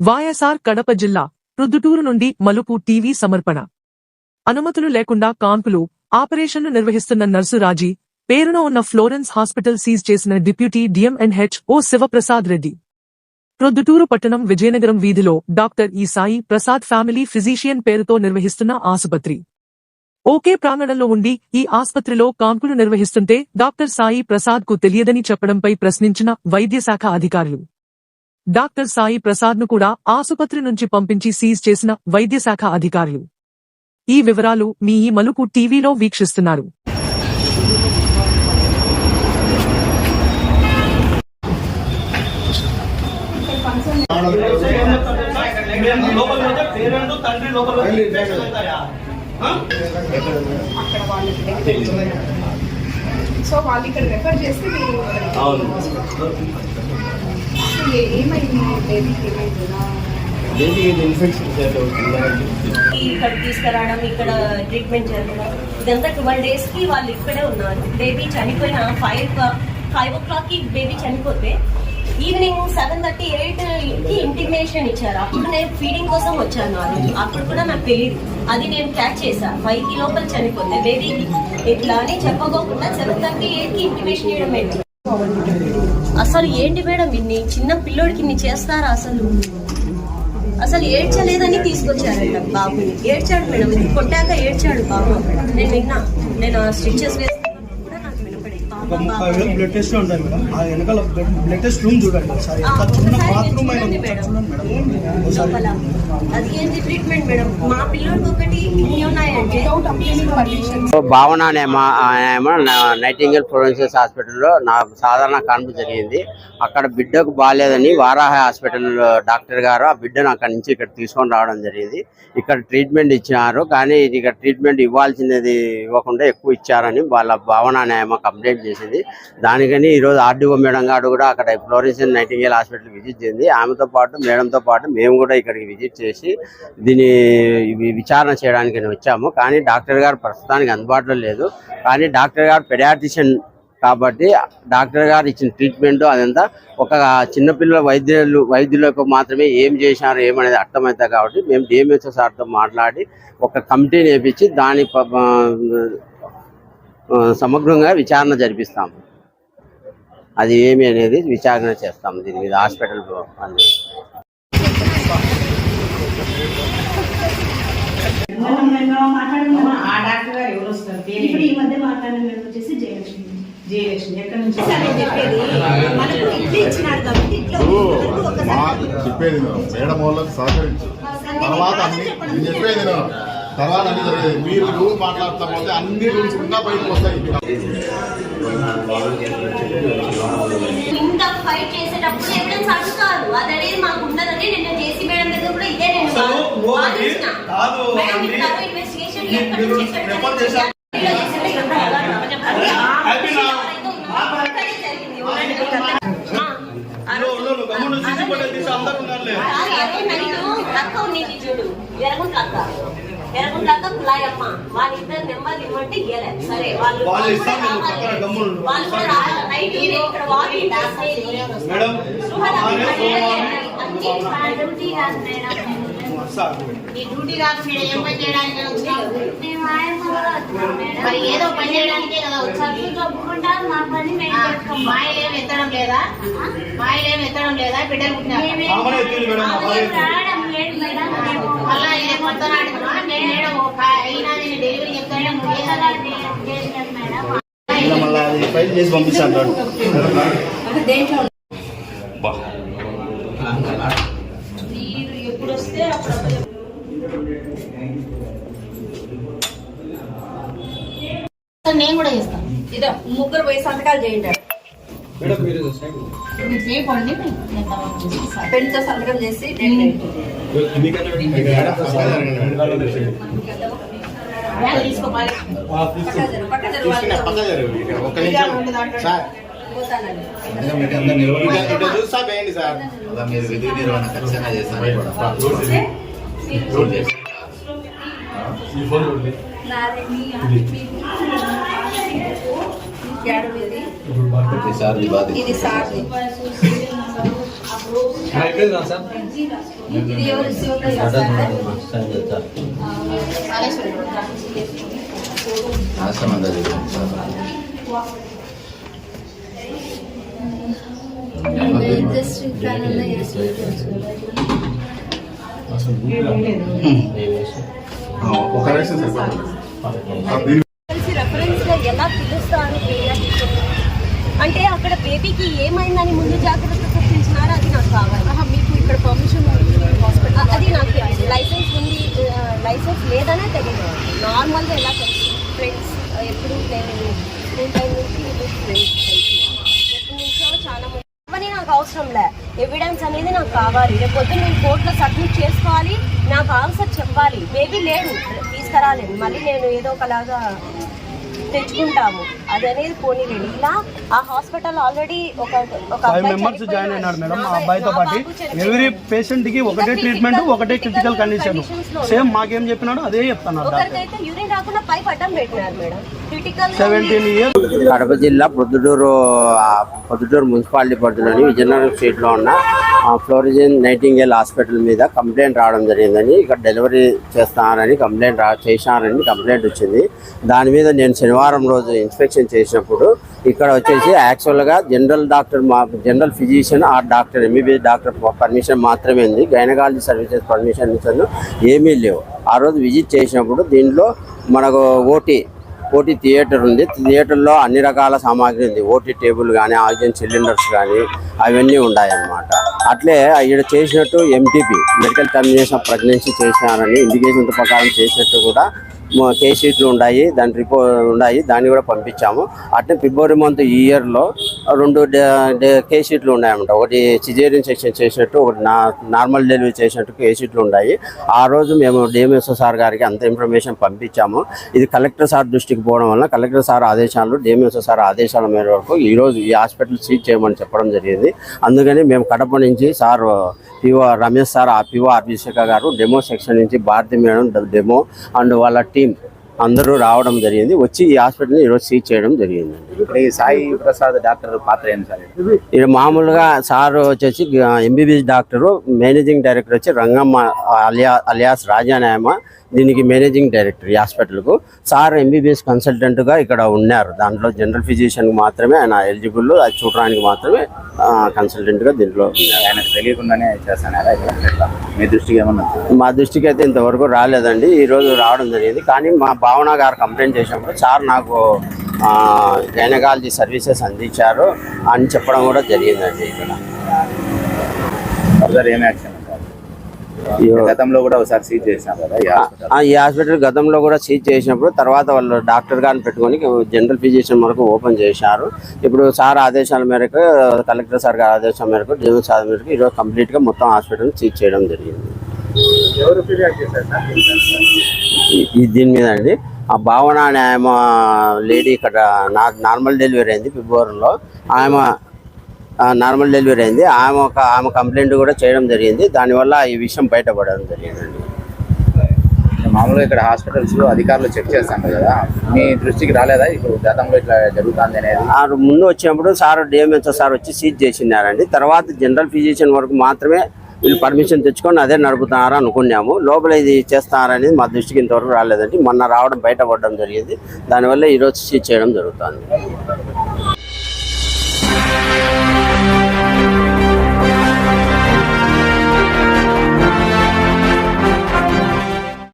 వైఎస్ఆర్ కడప జిల్లా ప్రొద్దుటూరు నుండి మలుపు టీవీ సమర్పణ. అనుమతులు లేకుండా కాన్పులు ఆపరేషన్లు నిర్వహిస్తున్న నర్సు రాజీ పేరున ఉన్న ఫ్లోరెన్స్ హాస్పిటల్ సీజ్ చేసిన deputy DMNH O Shivaprasad Reddy. Proddatur పట్టణం విజయనగరం వీధిలో డాక్టర్ ఈ సాయి ప్రసాద్ ఫ్యామిలీ ఫిజీషియన్ పేరుతో నిర్వహిస్తున్న ఆసుపత్రి. ఓకే ప్రాంగణంలో ఉండి ఈ ఆసుపత్రిలో కాంపులు నిర్వహిస్తుంటే డాక్టర్ సాయి ప్రసాద్కు తెలియదని చెప్పడంపై ప్రశ్నించిన వైద్య శాఖ అధికారులు. డాక్టర్ సాయి ప్రసాద్ను కూడా ఆసుపత్రి నుంచి పంపించి సీజ్ చేసిన వైద్య శాఖ అధికారులు. ఈ వివరాలు మీ ఈ మలుపు టీవీలో వీక్షిస్తున్నారు. సో వాళ్ళు ఇక్కడ రెఫర్ చేస్తే ఇక్కడ తీసుకురావడం ఇక్కడ ట్రీట్మెంట్ జరగడం ఇదంతా ట్వెల్వ్ డేస్కి వాళ్ళు ఇక్కడే ఉన్నారు. బేబీ చనిపోయిన ఫైవ్ ఫైవ్ ఓ క్లాక్కి బేబీ చనిపోతే ఈవినింగ్ సెవెన్ థర్టీ ఎయిట్కి ఇంటిమేషన్ ఇచ్చారు. అప్పుడు నేను ఫీడింగ్ కోసం వచ్చాను ఆ రోజు అప్పుడు కూడా నాకు తెలియదు అది నేను క్యాచ్ చేశా. ఫైవ్కి లోపల చనిపోతే బేబీ ఇట్లా అని చెప్పకోకుండా సెవెన్ థర్టీ ఎయిట్కి ఇంటిమేషన్ ఇవ్వడం ఏంటి? అసలు ఏంటి మేడం ఇన్ని చిన్న పిల్లోడికి ఇన్ని చేస్తారా అసలు? అసలు ఏడ్చలేదని తీసుకొచ్చారంట బాబుని. ఏడ్చాడు మేడం ఇది కొట్టాక ఏడ్చాడు బాబు. నేను విన్నా నేను స్టిచెస్ వేసి ఒక ముప్పై వేలు బ్లడ్ టెస్ట్ ఉంటాయి మేడం. ఆ వెనకాల బ్లడ్ టెస్ట్ రూమ్ చూడండి ఒకసారి. ఎంత చిన్న బాత్రూమ్ అయినా చూడండి మేడం. ఒకసారి. భావన నా- నైటింగల్ ప్రొవిన్షియల్ హాస్పిటల్లో నాకు సాధారణ కాన్పు జరిగింది. అక్కడ బిడ్డకు బాగాలేదని వారాహ హాస్పిటల్ డాక్టర్ గారు ఆ బిడ్డను అక్కడి నుంచి ఇక్కడ తీసుకొని రావడం జరిగింది. ఇక్కడ ట్రీట్మెంట్ ఇచ్చినారు. కానీ ఇది ఇక్కడ ట్రీట్మెంట్ ఇవ్వాల్సినది ఇవ్వకుండా ఎక్కువ ఇచ్చారని వాళ్ళ భావన అనే కంప్లైంట్ చేసింది. దానికని ఈరోజు ఆర్డీఓ మేడం గారు కూడా అక్కడ ఫ్లోరెన్సియన్ నైటింగేల్ హాస్పిటల్ విజిట్ చేసింది. ఆమెతో పాటు మేడంతో పాటు మేము కూడా ఇక్కడికి విజిట్ చేసి దీన్ని విచారణ చేయడానికి నేను వచ్చాము. కానీ డాక్టర్ గారు ప్రస్తుతానికి అందుబాటులో లేదు. కానీ డాక్టర్ గారు పెడాటిషియన్ కాబట్టి డాక్టర్ గారు ఇచ్చిన ట్రీట్మెంట్ అదంతా ఒక చిన్నపిల్లల వైద్యులు వైద్యులకు మాత్రమే ఏం చేశారు ఏమనేది అర్థమవుతుంది కాబట్టి మేము డిఎంహెచ్ఓ సార్తో మాట్లాడి ఒక కమిటీని వేపించి దాని ప- సమగ్రంగా విచారణ జరిపిస్తాము. అది ఏమి అనేది విచారణ చేస్తాము దీని మీద హాస్పిటల్ అని ఆ డాక్టర్ గారు ఎవరు వస్తారు పేరు ఇప్పుడు ఈ మధ్య మాట్లాడిన మేము వచ్చేసి జయలక్ష్మి. జయలక్ష్మి ఎక్కడి నుంచి? సరే చెప్పేది. మేడం వాళ్ళకి సహకరించు. తర్వాత చెప్పేది. తర్వాత మీరు రూల్ మాట్లాడుతా పోతే అన్ని రూల్స్ ఇంకా బయటకు వస్తాయి ఇంత ఫైట్ చేసేటప్పుడు ఎవిడెన్స్ అడుగుతారు అది అనేది మాకు ఉండదని నిన్న జేసీ మేడం దగ్గర కూడా ఇదే నేను అది. కాదు అది ఇన్వెస్టిగేషన్ ఎక్కడి? చేశారు. ఉన్నారో అందరూ ఉన్నారులే ఆ రోజు నైట్ ఉన్నింది చూడు ఎరగుంట అక్క ఎరగుంట అక్క కులాయమ్మ వాళ్ళిద్దరు నెంబర్లు ఇవ్వంటే సరే వాళ్ళు వాళ్ళు కూడా ఈయన ఇక్కడ వాకింగ్ డ్యూటీ కాదు ఏం పని చేయడానికి. మరి ఏదో పని చేయడానికే కదా. మాయలేం ఎత్తడం లేదా? మాయలేం ఎత్తడం లేదా? బిడ్డలు మళ్ళా కొత్త నేను అయినా నేను డెలివరీ చెప్తానే ఒకేసారి చేస్తాం మేడం. మళ్ళీ అది ఫైల్ చేసి పంపిస్తాను మీరు ఎప్పుడు వస్తే అప్పుడు నేను కూడా చేస్తాను. ఇదో ముగ్గురు పోయి సంతకాలు చేయండి పెన్తో సంతకం చేసి తీసుకోవాలి నిమిషం సార్ సార్ మీరు విధి నిర్వహణ ఖచ్చితంగా చేస్తారు ఇది సార్. ఇది బాధ ఇది ఎవరు సార్? సార్. ఒక రెఫరెన్స్గా ఎలా pediatrician? అంటే అక్కడ బేబీకి ఏమైందని ముందు జాగ్రత్త చూపించినారా? అది నాకు కావాలి. మీకు ఇక్కడ పర్మిషన్ హాస్పిటల్ అది నాకు లైసెన్స్ ఉంది లైసెన్స్ లేదనే తెలియదు. నార్మల్గా ఎలా తెలుసు? ఫ్రెండ్స్ ఎప్పుడు నేను స్కూల్ టైం నుంచి ఫ్రెండ్స్ ఎప్పటి నుంచో చాలా మంది అవన్నీ నాకు అవసరం లే. ఎవిడెన్స్ అనేది నాకు కావాలి. రేపు పొద్దున్న నేను కోర్టులో సబ్మిట్ చేసుకోవాలి. నాకు ఆన్సర్ చెప్పాలి. బేబీ లేడు. తీసుకురాలేదు. మళ్ళీ నేను ఏదో ఒకలాగా తెచ్చుకుంటాము. అది అనేది పోనీలేదు ఇలా ఆ హాస్పిటల్ ఆల్రెడీ ఒక ఒక ఫైవ్ మెంబర్స్. జాయిన్ అయినారు మేడం మా అబ్బాయితో పాటు. ఎవ్రీ పేషెంట్కి ఒకటే ట్రీట్మెంట్ ఒకటే క్రిటికల్ కండిషన్ సేమ్ మాకేం చెప్పినాడో అదే చెప్తున్నారు ఒకరికైతే యూరిన్ రాకుండా పైప్ అడ్డం పెట్టినారు మేడం. కడప జిల్లా ప్రొద్దుటూరు ఆ, ప్రొద్దుటూరు మున్సిపాలిటీ పరిధిలోని విజయనగరం స్ట్రీట్లో ఉన్న ఆ, ఫ్లోరిజన్ నైటింగేల్ హాస్పిటల్ మీద కంప్లైంట్ రావడం జరిగిందని ఇక్కడ డెలివరీ చేస్తున్నారని కంప్లైంట్ రా చేశానని కంప్లైంట్ వచ్చింది. దాని మీద నేను శనివారం రోజు ఇన్స్పెక్షన్ చేసినప్పుడు ఇక్కడ వచ్చేసి యాక్చువల్గా జనరల్ డాక్టర్ మా జనరల్ ఫిజిషియన్ ఆ డాక్టర్ ఎంబీబీఎస్ డాక్టర్ పర్మిషన్ మాత్రమే ఉంది. గైనకాలజీ సర్వీసెస్ పర్మిషన్ ఏమీ లేవు. ఆ రోజు విజిట్ చేసినప్పుడు దీంట్లో మనకు ఓటీ ఓటీ థియేటర్ ఉంది. థియేటర్లో అన్ని రకాల సామాగ్రి ఉంది. ఓటీ టేబుల్ కానీ ఆక్సిజన్ సిలిండర్స్ కానీ అవన్నీ ఉన్నాయన్నమాట అట్లే ఇక్కడ చేసినట్టు ఎంటీపీ మెడికల్ టర్మినేషన్ ప్రెగ్నెన్సీ చేశారని ఇండికేషన్ ప్రకారం చేసినట్టు కూడా కేస్ షీట్లు ఉన్నాయి దాని రిపోర్ట్ ఉన్నాయి దాన్ని కూడా పంపించాము. అట్లే ఫిబ్రవరి మంత్ ఈ ఇయర్లో రెండు డే- డే- కేస్ షీట్లు ఉన్నాయన్నమాట. ఒకటి సిజేరియన్ సెక్షన్ చేసినట్టు ఒకటి నా నార్మల్ డెలివరీ చేసినట్టు కేస్ షీట్లు ఉన్నాయి ఆ రోజు మేము డిఎంఎస్ఓ సార్ గారికి అంత ఇన్ఫర్మేషన్ పంపించాము. ఇది కలెక్టర్ సార్ దృష్టికి పోవడం వల్ల కలెక్టర్ సార్ ఆదేశాలు డిఎంఎస్ఓ సార్ ఆదేశాల మేరకు ఈ రోజు ఈ హాస్పిటల్ సీజ్ చేయమని చెప్పడం జరిగింది. అందుకని మేము కడప నుంచి సార్ పిఓ రమేష్ సార్ ఆ పిఓ ఆర్బిశేఖ గారు డెమో సెక్షన్ నుంచి భారతి మేడం డెమో అండ్ వాళ్ళ టీం అందరూ రావడం జరిగింది వచ్చి ఈ హాస్పిటల్ని ఈరోజు సీజ్ చేయడం జరిగిందండి ఇప్పుడు ఈ సాయి ప్రసాద్ డాక్టర్ పాత్ర ఏంటి సార్ ఇది? ఇది మామూలుగా సార్ వచ్చేసి ఎంబీబీఎస్ డాక్టర్ మేనేజింగ్ డైరెక్టర్ వచ్చి రంగమ్మ అలియా అలియాస్ రాజానాయమ దీనికి మేనేజింగ్ డైరెక్టర్ ఈ హాస్పిటల్కు. సార్ ఎంబీబీఎస్ కన్సల్టెంట్గా ఇక్కడ ఉన్నారు. దాంట్లో జనరల్ ఫిజిషియన్కి మాత్రమే ఆయన ఎలిజిబుల్ అది చూడడానికి మాత్రమే కన్సల్టెంట్గా దీంట్లో తెలియకుండానే ఇక్కడ ఎట్లా? మీ దృష్టికి ఏమన్నా? మా దృష్టికి అయితే ఇంతవరకు రాలేదండి. ఈ రోజు రావడం జరిగింది. కానీ మా భావన గారు కంప్లైంట్ చేసినప్పుడు సార్ నాకు గైనకాలజీ సర్వీసెస్ అందించారు అని చెప్పడం కూడా జరిగిందండి ఇక్కడ. ఏం యాక్షన్? గతంలో కూడా ఒకసారి సీజ్ చేసినాం కదా ఈ హాస్పిటల్. ఆ, ఈ హాస్పిటల్ గతంలో కూడా సీజ్ చేసినప్పుడు తర్వాత వాళ్ళు డాక్టర్ గారిని పెట్టుకొని జనరల్ ఫిజిషియన్ వరకు ఓపెన్ చేశారు. ఇప్పుడు సార్ ఆదేశాల మేరకు కలెక్టర్ సార్ గారి ఆదేశాల మేరకు డిఎం సార్ మేరకు ఈరోజు కంప్లీట్గా మొత్తం హాస్పిటల్ సీజ్ చేయడం జరిగింది. ఎవరు ఫిర్యాదు చేశారు సార్? ఈ- ఈ దీని మీద అండి. ఆ భావన అనే ఆమె లేడీ ఇక్కడ నార్మల్ డెలివరీ అయింది ఫిబ్రవరిలో. ఆమె నార్మల్ డెలివరీ అయింది. ఆమె ఒక ఆమె కంప్లైంట్ కూడా చేయడం జరిగింది. దానివల్ల ఈ విషయం బయటపడడం జరిగిందండి మామూలుగా ఇక్కడ హాస్పిటల్స్ అధికారులు చెక్ చేస్తాం కదా. మీ దృష్టికి రాలేదా? ఇప్పుడు గతంలో ఇట్లా జరుగుతుంది అనేది? ఆ ముందు వచ్చినప్పుడు సార్ డిఎంహెచ్ఓ సార్ వచ్చి సీజ్ చేసినారండి. తర్వాత జనరల్ ఫిజిషియన్ వరకు మాత్రమే వీళ్ళు పర్మిషన్ తెచ్చుకొని అదే నడుపుతున్నారు అనుకున్నాము. లోపల ఇది చేస్తున్నారనేది మా దృష్టికి ఇంతవరకు రాలేదండి. మొన్న రావడం బయటపడడం జరిగింది. దానివల్ల ఈరోజు సీజ్ చేయడం జరుగుతుంది.